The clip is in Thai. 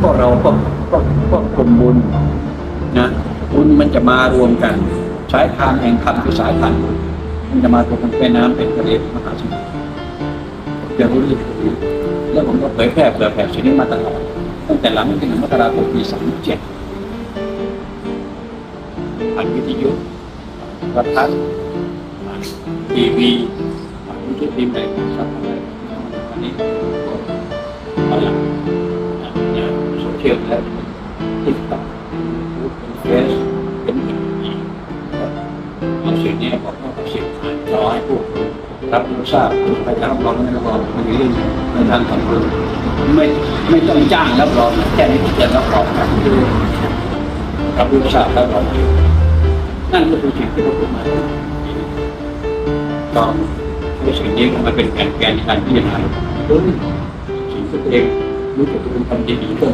พวกเราพวกพวกพวกกลุ่มบุญนะบุญมันจะมารวมกัน สายทานแห่งธรรมคือสายทานบุญมันจะมารวมกันเป็นน้ำเป็นทะเลมหาสมุทรเดี๋ยวรู้เรื่องแล้วผมก็เผยแพร่เผยแพร่สิ่งนี้มาตลอดตั้งแต่หลังที่หนึ่งมกราคมปีสามเจ็ดผ่านวิทยุโทรทัศน์ผ่านทีวีผ่านทุกทีมอะไรสักอะไรวันนี้ เชียลแล้วติ๊กต็อเป็นเฟซเป็นอีกเอาสิ่งนี้บอกว่าเอาสิ่งผ่านรอให้ผู้รับรู้ทราบไปรับรองไม่รับรองมันเรื่องในทางของเราไม่ไม่ต้องจ้างรับรองแค่นี้ก็จะรับรองครับรับรู้ทราบรับรองนั่นก็คือสิ่งที่เราพูดมาก็ในสิ่งนี้มันเป็นแกนแกนในการพิจารณาเออสิ่งที่ตัวเองรู้จักตัวเองทำดีๆก็